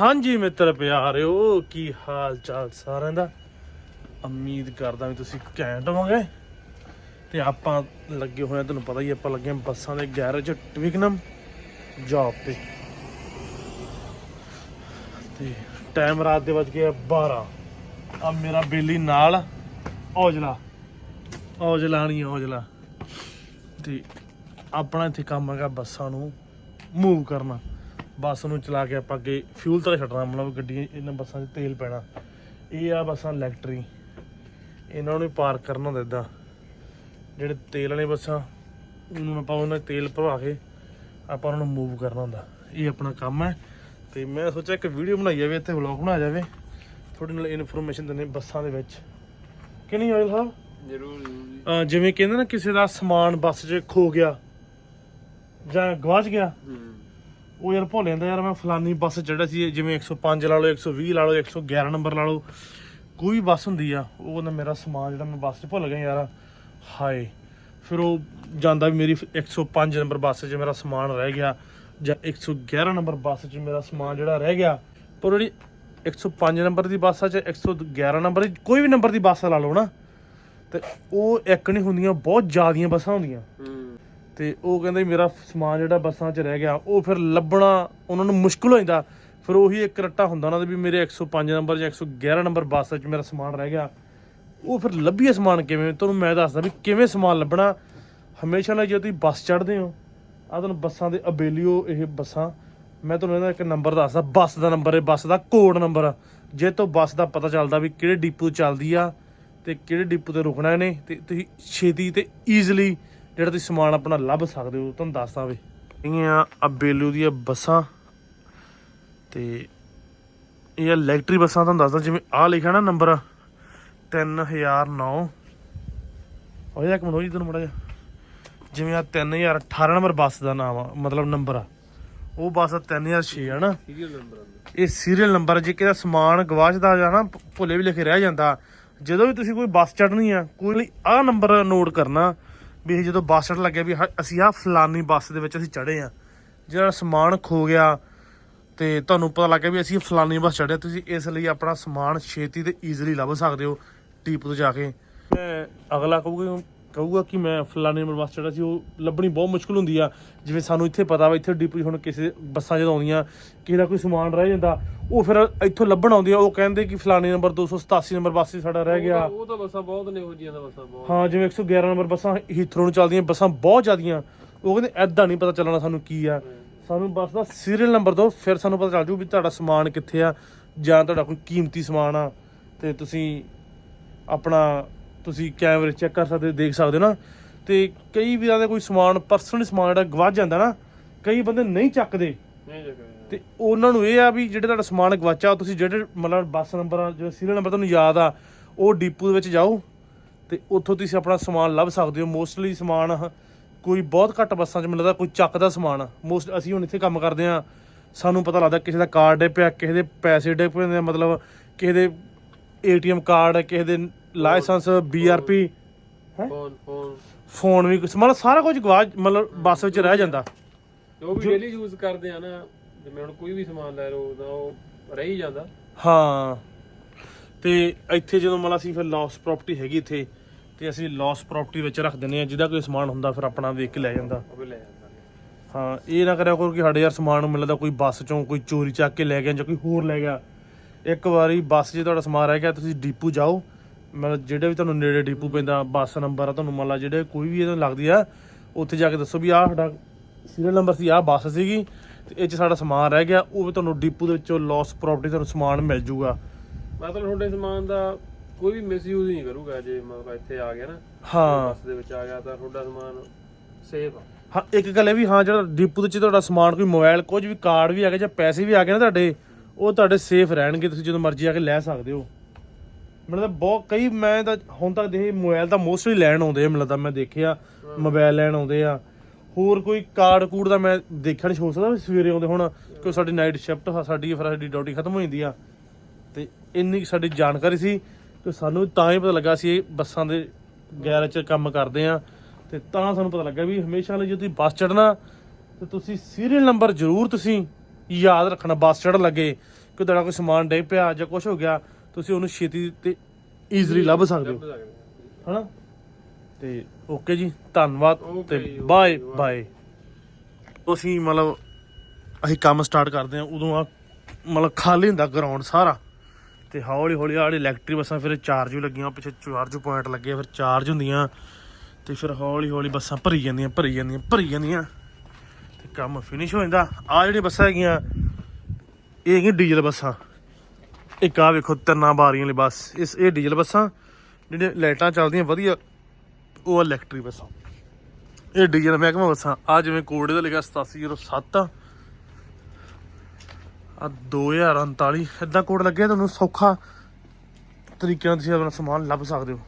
ਹਾਂਜੀ ਮਿੱਤਰ ਪਿਆਰਿਓ, ਕੀ ਹਾਲ ਚਾਲ ਸਾਰਿਆਂ ਦਾ? ਉਮੀਦ ਕਰਦਾ ਵੀ ਤੁਸੀਂ ਘੈਂਟ ਹੋਵੋਗੇ। ਤੇ ਆਪਾਂ ਲੱਗੇ ਹੋਏ ਆ, ਤੁਹਾਨੂੰ ਪਤਾ ਹੀ ਆਪਾਂ ਲੱਗੇ ਆ ਬੱਸਾਂ ਦੇ ਗੈਰੇਜ ਟਵਿਕਨਮ ਜੌਬ ਤੇ। ਤੇ ਟਾਈਮ ਰਾਤ ਦੇ ਵੱਜ ਗਏ 12 ਆ ਮੇਰਾ ਬੇਲੀ ਨਾਲ ਔਜਲਾ। ਔਜਲਾ ਨਹੀਂ ਔਜਲਾ। ਤੇ ਆਪਣਾ ਇੱਥੇ ਕੰਮ ਹੈਗਾ ਬੱਸਾਂ ਨੂੰ ਮੂਵ ਕਰਨਾ। ਬੱਸ ਨੂੰ ਚਲਾ ਕੇ ਆਪਾਂ ਅੱਗੇ ਫਿਊਲ ਤਾਂ ਛੱਡਣਾ ਮਤਲਬ ਗੱਡੀਆਂ ਇਹਨਾਂ ਬੱਸਾਂ 'ਚ ਤੇਲ ਪੈਣਾ। ਇਹ ਆ ਬੱਸਾਂ ਇਲੈਕਟਰੀ ਇਹਨਾਂ ਨੂੰ ਪਾਰਕ ਕਰਨਾ ਹੁੰਦਾ ਇਦਾਂ ਜਿਹੜੇ ਤੇਲ ਵਾਲੇ ਬੱਸਾਂ ਉਹਨੂੰ ਆਪਾਂ ਉਹਨਾਂ ਤੇਲ ਭਰਵਾ ਕੇ ਆਪਾਂ ਉਹਨਾਂ ਨੂੰ ਮੂਵ ਕਰਨਾ ਹੁੰਦਾ। ਇਹ ਆਪਣਾ ਕੰਮ ਹੈ। ਤੇ ਮੈਂ ਸੋਚਿਆ ਇੱਕ ਵੀਡੀਓ ਬਣਾਈ ਜਾਵੇ ਇੱਥੇ ਵਲੌਗ ਬਣਾ ਜਾਵੇ। ਥੋੜੀ ਨਾਲ ਇਨਫੋਰਮੇਸ਼ਨ ਦਿੰਦੇ ਬੱਸਾਂ ਦੇ ਵਿੱਚ। ਕਿ ਨਹੀਂ ਆਇਲ ਸਾਹਿਬ? ਜ਼ਰੂਰ ਜਿਵੇਂ ਕਹਿੰਦੇ ਨਾ ਕਿਸੇ ਦਾ ਸਮਾਨ ਬੱਸ 'ਚ ਖੋ ਗਿਆ ਜਾਂ ਗਵਾਚ ਗਿਆ ਉਹ ਯਾਰ ਭੁੱਲ ਜਾਂਦਾ ਯਾਰ, ਮੈਂ ਫਲਾਨੀ ਬੱਸ ਚੜਿਆ ਸੀ, ਜਿਵੇਂ 105 ਲਾ ਲਓ 120 ਲਾ ਲਓ 111 ਨੰਬਰ ਲਾ ਲਓ, ਕੋਈ ਵੀ ਬੱਸ ਹੁੰਦੀ ਆ, ਉਹ ਕਹਿੰਦਾ ਮੇਰਾ ਸਮਾਨ ਜਿਹੜਾ ਮੈਂ ਬੱਸ 'ਚ ਭੁੱਲ ਗਿਆ ਯਾਰ, ਹਾਏ। ਫਿਰ ਉਹ ਜਾਂਦਾ ਵੀ ਮੇਰੀ 105 ਨੰਬਰ ਬੱਸ 'ਚ ਮੇਰਾ ਸਮਾਨ ਰਹਿ ਗਿਆ, ਜਾਂ 111 ਨੰਬਰ ਬੱਸ 'ਚ ਮੇਰਾ ਸਮਾਨ ਜਿਹੜਾ ਰਹਿ ਗਿਆ, ਪਰ ਜਿਹੜੀ 105 ਨੰਬਰ ਦੀ ਬੱਸ ਆ ਚ 111 ਨੰਬਰ ਕੋਈ ਵੀ ਨੰਬਰ ਦੀ ਬੱਸ ਲਾ ਲਓ ਨਾ, ਤੇ ਉਹ ਇੱਕ ਨਹੀਂ ਹੁੰਦੀਆਂ, ਬਹੁਤ ਜ਼ਿਆਦੀਆਂ ਬੱਸਾਂ ਹੁੰਦੀਆਂ। ਤੇ ਉਹ ਕਹਿੰਦੇ ਮੇਰਾ ਸਮਾਨ ਜਿਹੜਾ ਬੱਸਾਂ 'ਚ ਰਹਿ ਗਿਆ, ਉਹ ਫਿਰ ਲੱਭਣਾ ਉਹਨਾਂ ਨੂੰ ਮੁਸ਼ਕਲ ਹੋ ਜਾਂਦਾ। ਫਿਰ ਉਹੀ ਇੱਕ ਰੱਟਾ ਹੁੰਦਾ ਉਹਨਾਂ ਦੇ ਵੀ ਮੇਰੇ 105 ਨੰਬਰ ਜਾਂ 111 ਨੰਬਰ ਬੱਸ 'ਚ ਮੇਰਾ ਸਮਾਨ ਰਹਿ ਗਿਆ। ਉਹ ਫਿਰ ਲੱਭੀਏ ਸਮਾਨ ਕਿਵੇਂ? ਤੁਹਾਨੂੰ ਮੈਂ ਦੱਸਦਾ ਵੀ ਕਿਵੇਂ ਸਮਾਨ ਲੱਭਣਾ। ਹਮੇਸ਼ਾ ਲਈ ਜੇ ਤੁਸੀਂ ਬੱਸ ਚੜ੍ਹਦੇ ਹੋ ਆ ਤੁਹਾਨੂੰ ਬੱਸਾਂ ਦੇ ਅਬੇਲੀਓ ਇਹ ਬੱਸਾਂ। ਮੈਂ ਤੁਹਾਨੂੰ ਇਹਦਾ ਇੱਕ ਨੰਬਰ ਦੱਸਦਾ, ਬੱਸ ਦਾ ਨੰਬਰ ਹੈ, ਬੱਸ ਦਾ ਕੋਡ ਨੰਬਰ। ਜੇ ਤੋਂ ਬੱਸ ਦਾ ਪਤਾ ਚੱਲਦਾ ਵੀ ਕਿਹੜੇ ਡਿਪੂ ਚੱਲਦੀ ਆ ਤੇ ਕਿਹੜੇ ਡਿਪੂ ਤੇ ਰੁਕਣਾ ਇਹਨੇ, ਤੇ ਤੁਸੀਂ ਛੇਤੀ ਤੇ ਈਜ਼ਲੀ ਜਿਹੜਾ ਤੁਸੀਂ ਸਮਾਨ ਆਪਣਾ ਲੱਭ ਸਕਦੇ ਹੋ ਤੁਹਾਨੂੰ ਦੱਸਦਾ ਵੇ ਇਹ ਆ ਅਬੇਲੂ ਦੀਆਂ ਬੱਸਾਂ। ਤੇ ਇਹ ਇਲੈਕਟ੍ਰਿਕ ਬੱਸਾਂ ਤੁਹਾਨੂੰ ਦੱਸਦਾ ਜਿਵੇਂ ਆ ਲਿਖਿਆ ਨਾ ਨੰਬਰ 3009 ਉਹ ਇੱਕ ਮਿੰਟ ਹੋਈ ਤੈਨੂੰ ਮੜਾ ਜਾ ਜਿਵੇਂ ਆ 3018 ਨੰਬਰ ਬੱਸ ਦਾ ਨਾਮ ਆ ਮਤਲਬ ਨੰਬਰ ਆ। ਉਹ ਬੱਸ 3006 ਆ ਨਾ ਸੀਰੀਅਲ ਨੰਬਰ ਇਹ ਸੀਰੀਅਲ ਨੰਬਰ ਜੇ ਕਿਹਦਾ ਸਮਾਨ ਗਵਾਚਦਾ ਜਾਂ ਨਾ ਭੁੱਲੇ ਵੀ ਲਿਖੇ ਰਹਿ ਜਾਂਦਾ। ਜਦੋਂ ਵੀ ਤੁਸੀਂ ਕੋਈ ਬੱਸ ਚੜ੍ਹਨੀ ਆ ਕੋਈ ਆਹ ਨੰਬਰ ਨੋਟ ਕਰਨਾ ਵੀ ਇਹ ਜਦੋਂ ਬੱਸ ਸਟੈਂਡ ਲੱਗਿਆ ਵੀ ਅਸੀਂ ਆਹ ਫਲਾਨੀ ਬੱਸ ਦੇ ਵਿੱਚ ਅਸੀਂ ਚੜ੍ਹੇ ਆ ਜਿਹੜਾ ਸਮਾਨ ਖੋ ਗਿਆ ਤੇ ਤੁਹਾਨੂੰ ਪਤਾ ਲੱਗ ਗਿਆ ਵੀ ਅਸੀਂ ਫਲਾਨੀ ਬੱਸ ਚੜਿਆ ਤੁਸੀਂ ਇਸ ਲਈ ਆਪਣਾ ਸਮਾਨ ਛੇਤੀ ਤੇ ਈਜ਼ੀਲੀ ਲੱਭ ਸਕਦੇ ਹੋ ਟੀਪ ਤੋਂ ਜਾ ਕੇ। ਮੈਂ ਅਗਲਾ ਕਹੂਗਾ ਕਹੂਗਾ ਕਿ ਮੈਂ ਫਲਾਨੀ ਨੰਬਰ ਬੱਸ ਚੜ੍ਹਿਆ ਸੀ, ਉਹ ਲੱਭਣੀ ਬਹੁਤ ਮੁਸ਼ਕਲ ਹੁੰਦੀ ਆ। ਜਿਵੇਂ ਸਾਨੂੰ ਇੱਥੇ ਪਤਾ ਵਾ, ਇੱਥੇ ਡਿਪੂ ਹੁਣ ਕਿਸੇ ਬੱਸਾਂ ਜਦੋਂ ਆਉਂਦੀਆਂ, ਕਿਸੇ ਦਾ ਕੋਈ ਸਮਾਨ ਰਹਿ ਜਾਂਦਾ ਉਹ ਫਿਰ ਇੱਥੋਂ ਲੱਭਣ ਆਉਂਦੀ ਆ ਉਹ ਕਹਿੰਦੇ ਕਿ ਫਲਾਨੀ ਨੰਬਰ 287 ਨੰਬਰ ਬੱਸ 'ਚ ਸਾਡਾ ਰਹਿ ਗਿਆ। ਉਹ ਤਾਂ ਬੱਸਾਂ ਬਹੁਤ ਨੇ ਹੋ ਜੀਆਂ ਦਾ ਬੱਸਾਂ ਬਹੁਤ ਹਾਂ ਜਿਵੇਂ 111 ਨੰਬਰ ਬੱਸਾਂ ਹੀਥਰੋ ਨੂੰ ਚੱਲਦੀਆਂ ਬੱਸਾਂ ਬਹੁਤ ਜ਼ਿਆਦੀਆਂ। ਉਹ ਕਹਿੰਦੇ ਐਦਾਂ ਨਹੀਂ ਪਤਾ ਚੱਲਣਾ ਸਾਨੂੰ ਕੀ ਆ। ਸਾਨੂੰ ਬੱਸ ਦਾ ਸੀਰੀਅਲ ਨੰਬਰ ਦਿਓ ਫਿਰ ਸਾਨੂੰ ਪਤਾ ਚੱਲ ਜੂ ਵੀ ਤੁਹਾਡਾ ਸਮਾਨ ਕਿੱਥੇ ਆ ਜਾਂ ਤੁਹਾਡਾ ਕੋਈ ਕੀਮਤੀ ਸਮਾਨ ਆ। ਤੇ ਤੁਸੀਂ ਆਪਣਾ ਤੁਸੀਂ ਕੈਮਰੇ ਚੈੱਕ ਕਰ ਸਕਦੇ ਦੇਖ ਸਕਦੇ ਹੋ ਨਾ। ਤੇ ਕਈ ਵੀਰਾਂ ਦੇ ਕੋਈ ਸਮਾਨ ਪਰਸਨਲ ਸਮਾਨ ਜਿਹੜਾ ਗਵਾਚ ਜਾਂਦਾ ਨਾ ਕਈ ਬੰਦੇ ਨਹੀਂ ਚੱਕਦੇ। ਨਹੀਂ ਜਗ੍ਹਾ ਤੇ ਉਹਨਾਂ ਨੂੰ ਇਹ ਆ ਵੀ ਜਿਹੜੇ ਤੁਹਾਡਾ ਸਮਾਨ ਗਵਾਚਾ ਤੁਸੀਂ ਜਿਹੜੇ ਮਤਲਬ ਬੱਸ ਨੰਬਰ ਜਿਹੜਾ ਸੀਰੀਅਲ ਨੰਬਰ ਤੁਹਾਨੂੰ ਯਾਦ ਆ ਉਹ ਡੀਪੂ ਦੇ ਵਿੱਚ ਜਾਓ ਤੇ ਉੱਥੋਂ ਤੁਸੀਂ ਆਪਣਾ ਸਮਾਨ ਲੱਭ ਸਕਦੇ ਹੋ। ਮੋਸਟਲੀ ਸਮਾਨ ਕੋਈ ਬਹੁਤ ਘੱਟ ਬੱਸਾਂ 'ਚ ਮੈਨੂੰ ਲੱਗਦਾ ਕੋਈ ਚੱਕਦਾ ਸਮਾਨ। ਮੋਸਟ ਅਸੀਂ ਹੁਣ ਇੱਥੇ ਕੰਮ ਕਰਦੇ ਆ ਸਾਨੂੰ ਪਤਾ ਲੱਗਦਾ ਕਿਸੇ ਦਾ ਕਾਰਡ ਡੇ ਪਿਆ ਕਿਸੇ ਦੇ ਪੈਸੇ ਡੇ ਪਏ ਨੇ ਮਤਲਬ ਕਿਸੇ ਦੇ ਏਟੀਐਮ ਕਾਰਡ ਕਿਸੇ ਦੇ license BRP phone phone phone ਵੀ ਮਤਲਬ ਸਾਰਾ ਕੁਝ ਗਵਾਚ ਮਤਲਬ ਬੱਸ ਵਿੱਚ ਰਹਿ ਜਾਂਦਾ। ਜੋ ਵੀ ਡੇਲੀ ਯੂਜ਼ ਕਰਦੇ ਆ ਨਾ ਜਿਵੇਂ ਹੁਣ ਕੋਈ ਵੀ ਸਮਾਨ ਲੈ ਲਓ ਤਾਂ ਉਹ ਰਹਿ ਹੀ ਜਾਂਦਾ। ਹਾਂ। ਤੇ ਇੱਥੇ ਜਦੋਂ ਮਤਲਬ ਅਸੀਂ ਫਿਰ ਲਾਸ ਪ੍ਰਾਪਰਟੀ ਹੈਗੀ ਇੱਥੇ ਤੇ ਅਸੀਂ ਲਾਸ ਪ੍ਰਾਪਰਟੀ ਵਿੱਚ ਰੱਖ ਦਿੰਦੇ ਆ ਜਿਹਦਾ ਕੋਈ ਸਮਾਨ ਹੁੰਦਾ ਫਿਰ ਆਪਣਾ ਵੇਖ ਕੇ ਲੈ ਜਾਂਦਾ। ਉਹ ਵੀ ਲੈ ਜਾਂਦਾ। ਹਾਂ ਇਹ ਨਾ ਕਰਿਆ ਕਰੋ ਕਿ ਸਾਡੇ ਯਾਰ ਸਮਾਨ ਨੂੰ ਮਿਲਦਾ ਕੋਈ ਬੱਸ ਚੋਂ ਕੋਈ ਚੋਰੀ ਚੱਕ ਕੇ ਲੈ ਗਿਆ ਜਾਂ ਕੋਈ ਹੋਰ ਲੈ ਗਿਆ। ਇੱਕ ਵਾਰੀ ਬੱਸ 'ਚ ਤੁਹਾਡਾ ਸਮਾਨ ਰਹਿ ਗਿਆ ਤੁਸੀਂ ਡੀਪੂ ਜਾਓ। ਮਤਲਬ ਜਿਹੜੇ ਵੀ ਤੁਹਾਨੂੰ ਨੇੜੇ ਡੀਪੂ ਪੈਂਦਾ ਬੱਸ ਨੰਬਰ ਆ ਤੁਹਾਨੂੰ ਮੰਨ ਲਾ ਜਿਹੜੇ ਕੋਈ ਵੀ ਇਹਨੂੰ ਲੱਗਦੀ ਆ ਉੱਥੇ ਜਾ ਕੇ ਦੱਸੋ ਵੀ ਆਹ ਸਾਡਾ ਸੀਰੀਅਲ ਨੰਬਰ ਸੀ ਆਹ ਬੱਸ ਸੀਗੀ। ਤੇ ਇਹ 'ਚ ਸਾਡਾ ਸਮਾਨ ਰਹਿ ਗਿਆ ਉਹ ਵੀ ਤੁਹਾਨੂੰ ਡੀਪੂ ਦੇ ਵਿੱਚੋਂ ਲਾਸ ਪ੍ਰਾਪਰਟੀ ਤੁਹਾਨੂੰ ਸਮਾਨ ਮਿਲ ਜੂਗਾ। ਮਤਲਬ ਤੁਹਾਡੇ ਸਮਾਨ ਦਾ ਕੋਈ ਵੀ ਮਿਸਯੂਜ਼ ਨਹੀਂ ਕਰੂਗਾ ਜੇ ਮਤਲਬ ਇੱਥੇ ਆ ਗਿਆ ਨਾ। ਹਾਂ। ਬੱਸ ਦੇ ਵਿੱਚ ਆ ਗਿਆ ਤਾਂ ਤੁਹਾਡਾ ਸਮਾਨ ਸੇਫ ਆ। ਹਾਂ ਇੱਕ ਗੱਲ ਇਹ ਵੀ ਹਾਂ ਜਿਹੜਾ ਡੀਪੂ ਦੇ ਵਿੱਚ ਤੁਹਾਡਾ ਸਮਾਨ ਕੋਈ ਮੋਬਾਈਲ ਕੁਝ ਵੀ ਕਾਰਡ ਵੀ ਆ ਗਏ ਜਾਂ ਪੈਸੇ ਵੀ ਆ ਗਏ ਨਾ ਤੁਹਾਡੇ ਉਹ ਤੁਹਾਡੇ ਸੇਫ ਰਹਿਣਗੇ ਤੁਸੀਂ ਜਦੋਂ ਮਰਜ਼ੀ ਆ ਕੇ ਲੈ ਸਕਦੇ ਹੋ। ਮੈਨੂੰ ਤਾਂ ਬਹੁਤ ਕਈ ਮੈਂ ਤਾਂ ਹੁਣ ਤੱਕ ਦੇ ਮੋਬਾਈਲ ਤਾਂ ਮੋਸਟਲੀ ਲੈਣ ਆਉਂਦੇ ਆ ਮੈਨੂੰ ਲੱਗਦਾ ਮੈਂ ਦੇਖਿਆ ਮੋਬਾਈਲ ਲੈਣ ਆਉਂਦੇ ਆ। ਹੋਰ ਕੋਈ ਕਾਰਡ ਕੂਡ ਦਾ ਮੈਂ ਨਹੀਂ ਹੋ ਸਕਦਾ ਵੀ ਸਵੇਰੇ ਆਉਂਦੇ ਹੁਣ ਕਿਉਂ ਸਾਡੀ ਨਾਈਟ ਸ਼ਿਫਟ ਸਾਡੀ ਫਿਰ ਸਾਡੀ ਡਿਊਟੀ ਖਤਮ ਹੋ ਜਾਂਦੀ ਆ। ਤੇ ਇੰਨੀ ਸਾਡੀ ਜਾਣਕਾਰੀ ਸੀ ਕਿ ਸਾਨੂੰ ਤਾਂ ਹੀ ਪਤਾ ਲੱਗਾ ਸੀ ਇਹ ਬੱਸਾਂ ਦੇ ਗੈਰੇਜ 'ਚ ਕੰਮ ਕਰਦੇ ਆ। ਤੇ ਤਾਂ ਸਾਨੂੰ ਪਤਾ ਲੱਗਾ ਵੀ ਹਮੇਸ਼ਾ ਲਈ ਜੇ ਤੁਸੀਂ ਬੱਸ ਚੜਨਾ ਤੇ ਤੁਸੀਂ ਸੀਰੀਅਲ ਨੰਬਰ ਜ਼ਰੂਰ ਤੁਸੀਂ ਯਾਦ ਰੱਖਣਾ ਬੱਸ ਚੜਨ ਲੱਗੇ ਕਿ ਤੁਹਾਡਾ ਕੋਈ ਸਮਾਨ ਡੇ ਪਿਆ ਜਾਂ ਕੁਝ ਹੋ ਗਿਆ ਤੁਸੀਂ ਉਹਨੂੰ ਛੇਤੀ ਤੇ ਈਜ਼ੀਲੀ ਲੱਭ ਸਕਦੇ ਹੋ। ਹਨਾ? ਤੇ ਓਕੇ ਜੀ ਧੰਨਵਾਦ ਤੇ ਬਾਏ ਬਾਏ। ਅਸੀਂ ਮਤਲਬ ਅਸੀਂ ਕੰਮ ਸਟਾਰਟ ਕਰਦੇ ਆ ਉਦੋਂ ਆ ਮਤਲਬ ਖਾਲੀ ਹੁੰਦਾ ਗਰਾਊਂਡ ਸਾਰਾ। ਤੇ ਹੌਲੀ ਹੌਲੀ ਆਹ ਇਲੈਕਟ੍ਰਿਕ ਬੱਸਾਂ ਫਿਰ ਚਾਰਜ ਵੀ ਲੱਗੀਆਂ ਪਿੱਛੇ ਚਾਰਜ ਪੁਆਇੰਟ ਲੱਗੇ ਫਿਰ ਚਾਰਜ ਹੁੰਦੀਆਂ। ਤੇ ਫਿਰ ਹੌਲੀ ਹੌਲੀ ਬੱਸਾਂ ਭਰੀ ਜਾਂਦੀਆਂ ਭਰੀ ਜਾਂਦੀਆਂ ਭਰੀ ਜਾਂਦੀਆਂ। ਤੇ ਕੰਮ ਫਿਨਿਸ਼ ਹੋ ਜਾਂਦਾ। ਆ ਜਿਹੜੀ ਬੱਸਾਂ ਹੈਗੀਆਂ ਇਹ ਹੈਗੀਆਂ ਡੀਜ਼ਲ ਬੱਸਾਂ। ਇੱਕ ਆ ਵੇਖੋ ਤਿੰਨਾਂ ਬਾਰੀਆਂ ਵਾਲੀ ਬੱਸ। ਇਸ ਇਹ ਡੀਜ਼ਲ ਬੱਸਾਂ ਜਿਹੜੀਆਂ ਲਾਈਟਾਂ ਚੱਲਦੀਆਂ ਵਧੀਆ ਉਹ ਇਲੈਕਟ੍ਰਿਕ ਬੱਸਾਂ ਇਹ ਡੀਜ਼ਲ ਮਹਿਕਮਾ ਬੱਸਾਂ ਆ। ਜਿਵੇਂ ਕੋਡ ਇਹਦਾ ਲਿਖਿਆ 8707 ਆ 2039 ਇਦਾਂ ਕੋਡ ਲੱਗਿਆ ਤੁਹਾਨੂੰ ਸੌਖਾ ਤਰੀਕੇ ਨਾਲ ਤੁਸੀਂ ਆਪਣਾ ਸਮਾਨ ਲੱਭ ਸਕਦੇ ਹੋ।